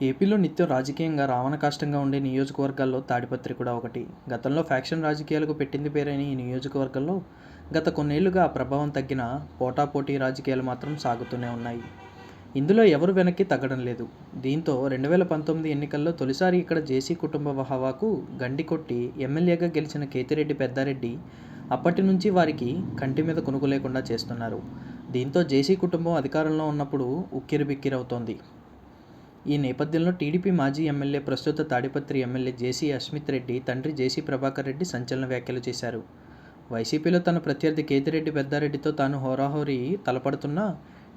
ఏపీలో నిత్యం రాజకీయంగా రావణ కాష్టంగా ఉండే నియోజకవర్గాల్లో తాడిపత్రి కూడా ఒకటి. గతంలో ఫ్యాక్షన్ రాజకీయాలకు పెట్టింది పేరైన ఈ నియోజకవర్గంలో గత కొన్నేళ్ళుగా ప్రభావం తగ్గిన పోటాపోటీ రాజకీయాలు మాత్రం సాగుతూనే ఉన్నాయి. ఇందులో ఎవరు వెనక్కి తగ్గడం లేదు. దీంతో రెండు వేల పంతొమ్మిది ఎన్నికల్లో తొలిసారి ఇక్కడ జేసీ కుటుంబ హవాకు గండి కొట్టి ఎమ్మెల్యేగా గెలిచిన కేతిరెడ్డి పెద్దారెడ్డి అప్పటి నుంచి వారికి కంటి మీద కొనుగోలేకుండా చేస్తున్నారు. దీంతో జేసీ కుటుంబం అధికారంలో ఉన్నప్పుడు ఉక్కిరిబిక్కిరవుతోంది ఈ నేపథ్యంలో టీడీపీ మాజీ ఎమ్మెల్యే ప్రస్తుత తాడిపత్రి ఎమ్మెల్యే జేసీ అస్మిత్ రెడ్డి తండ్రి జేసీ ప్రభాకర్ రెడ్డి సంచలన వ్యాఖ్యలు చేశారు. వైసీపీలో తన ప్రత్యర్థి కేతిరెడ్డి పెద్దారెడ్డితో తాను హోరాహోరీ తలపడుతున్నా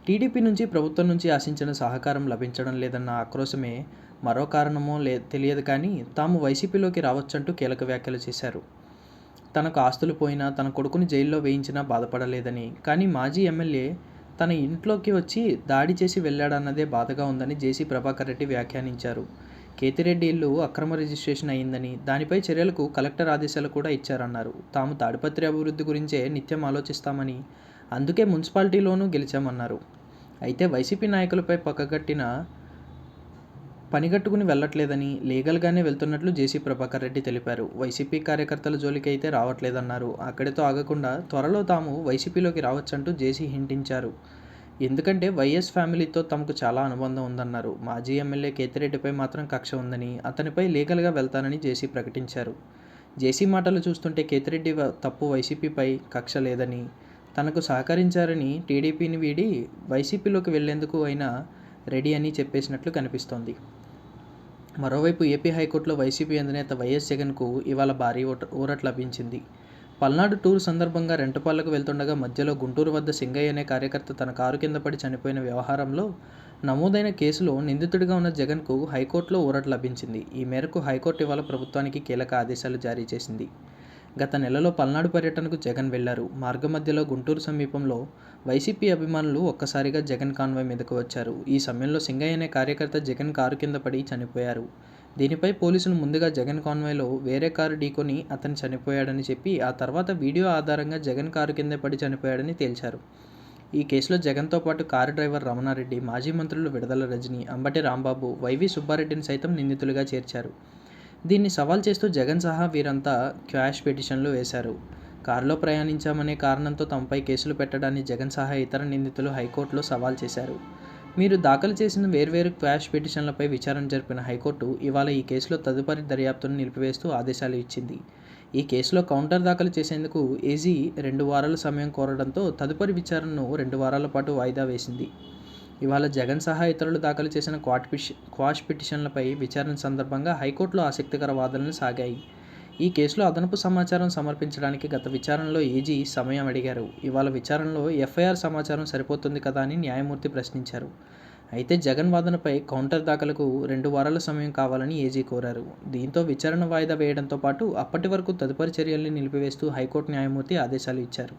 టీడీపీ నుంచి ప్రభుత్వం నుంచి ఆశించిన సహకారం లభించడం లేదన్న ఆక్రోశమే మరో కారణమో లే తెలియదు కానీ తాము వైసీపీలోకి రావచ్చంటూ కీలక వ్యాఖ్యలు చేశారు. తనకు ఆస్తులు పోయినా తన కొడుకుని జైల్లో వేయించినా బాధపడలేదని కానీ మాజీ ఎమ్మెల్యే తన ఇంట్లోకి వచ్చి దాడి చేసి వెళ్ళాడన్నదే బాధగా ఉందని జేసీ ప్రభాకర్ రెడ్డి వ్యాఖ్యానించారు. కేతిరెడ్డి ఇల్లు అక్రమ రిజిస్ట్రేషన్ అయిందని దానిపై చర్యలకు కలెక్టర్ ఆదేశాలు కూడా ఇచ్చారన్నారు. తాము తాడిపత్రి అభివృద్ధి గురించే నిత్యం ఆలోచిస్తామని అందుకే మున్సిపాలిటీలోనూ గెలిచామన్నారు. అయితే వైసీపీ నాయకులపై పక్కగట్టిన పనిగట్టుకుని వెళ్ళట్లేదని లీగల్గానే వెళ్తున్నట్లు జేసీ ప్రభాకర్ రెడ్డి తెలిపారు. వైసీపీ కార్యకర్తల జోలికి అయితే రావట్లేదన్నారు. అక్కడితో ఆగకుండా త్వరలో తాము వైసీపీలోకి రావచ్చంటూ జేసీ హింటించారు. ఎందుకంటే వైఎస్ ఫ్యామిలీతో తమకు చాలా అనుబంధం ఉందన్నారు. మాజీ ఎమ్మెల్యే కేతిరెడ్డిపై మాత్రం కక్ష ఉందని అతనిపై లీగల్గా వెళ్తానని జేసీ ప్రకటించారు. జేసీ మాటలు చూస్తుంటే కేతిరెడ్డి తప్పు వైసీపీపై కక్ష లేదని తనకు సహకరించారని టీడీపీని వీడి వైసీపీలోకి వెళ్ళేందుకు అయినా రెడీ అని చెప్పేసినట్లు కనిపిస్తోంది. మరోవైపు ఏపీ హైకోర్టులో వైసీపీ అధినేత వైఎస్ జగన్కు ఇవాళ భారీ ఊరట లభించింది. పల్నాడు టూర్ సందర్భంగా రెంటపాళ్ళకు వెళ్తుండగా మధ్యలో గుంటూరు వద్ద సింగయ్య అనే కార్యకర్త తన కారు కింద పడి చనిపోయిన వ్యవహారంలో నమోదైన కేసులో నిందితుడిగా ఉన్న జగన్కు హైకోర్టులో ఊరట లభించింది. ఈ మేరకు హైకోర్టు ఇవాళ ప్రభుత్వానికి కీలక ఆదేశాలు జారీ చేసింది. గత నెలలో పల్నాడు పర్యటనకు జగన్ వెళ్ళారు. మార్గమధ్యలో గుంటూరు సమీపంలో వైసీపీ అభిమానులు ఒక్కసారిగా జగన్ కాన్వాయ్ మీదకు వచ్చారు. ఈ సమయంలో సింగయ్య అనే కార్యకర్త జగన్ కారు కింద పడి చనిపోయారు. దీనిపై పోలీసులు ముందుగా జగన్ కాన్వాయ్లో వేరే కారు ఢీకొని అతను చనిపోయాడని చెప్పి ఆ తర్వాత వీడియో ఆధారంగా జగన్ కారు కింద పడి చనిపోయాడని తేల్చారు. ఈ కేసులో జగన్తో పాటు కారు డ్రైవర్ రమణారెడ్డి మాజీ మంత్రులు విడుదల రజని అంబటి రాంబాబు వైవి సుబ్బారెడ్డిని సైతం నిందితులుగా చేర్చారు. దీన్ని సవాల్ చేస్తూ జగన్ సహా వీరంతా క్వాష్ పిటిషన్లు వేశారు. కారులో ప్రయాణించామనే కారణంతో తమపై కేసులు పెట్టడాన్ని జగన్ సహా ఇతర నిందితులు హైకోర్టులో సవాల్ చేశారు. మీరు దాఖలు చేసిన వేర్వేరు క్వాష్ పిటిషన్లపై విచారణ జరిపిన హైకోర్టు ఇవాళ ఈ కేసులో తదుపరి దర్యాప్తును నిలిపివేస్తూ ఆదేశాలు ఇచ్చింది. ఈ కేసులో కౌంటర్ దాఖలు చేసేందుకు ఏజీ రెండు వారాల సమయం కోరడంతో తదుపరి విచారణను రెండు వారాల పాటు వాయిదా వేసింది. ఇవాళ జగన్ సహా ఇతరులు దాఖలు చేసిన క్వాట్ పిష్ క్వాష్ పిటిషన్లపై విచారణ సందర్భంగా హైకోర్టులో ఆసక్తికర వాదనలు సాగాయి. ఈ కేసులో అదనపు సమాచారం సమర్పించడానికి గత విచారణలో ఏజీ సమయం అడిగారు. ఇవాళ విచారణలో ఎఫ్ఐఆర్ సమాచారం సరిపోతుంది కదా అని న్యాయమూర్తి ప్రశ్నించారు. అయితే జగన్ వాదనపై కౌంటర్ దాఖలకు రెండు వారాల సమయం కావాలని ఏజీ కోరారు. దీంతో విచారణ వాయిదా వేయడంతో పాటు అప్పటి వరకు తదుపరి చర్యల్ని నిలిపివేస్తూ హైకోర్టు న్యాయమూర్తి ఆదేశాలు ఇచ్చారు.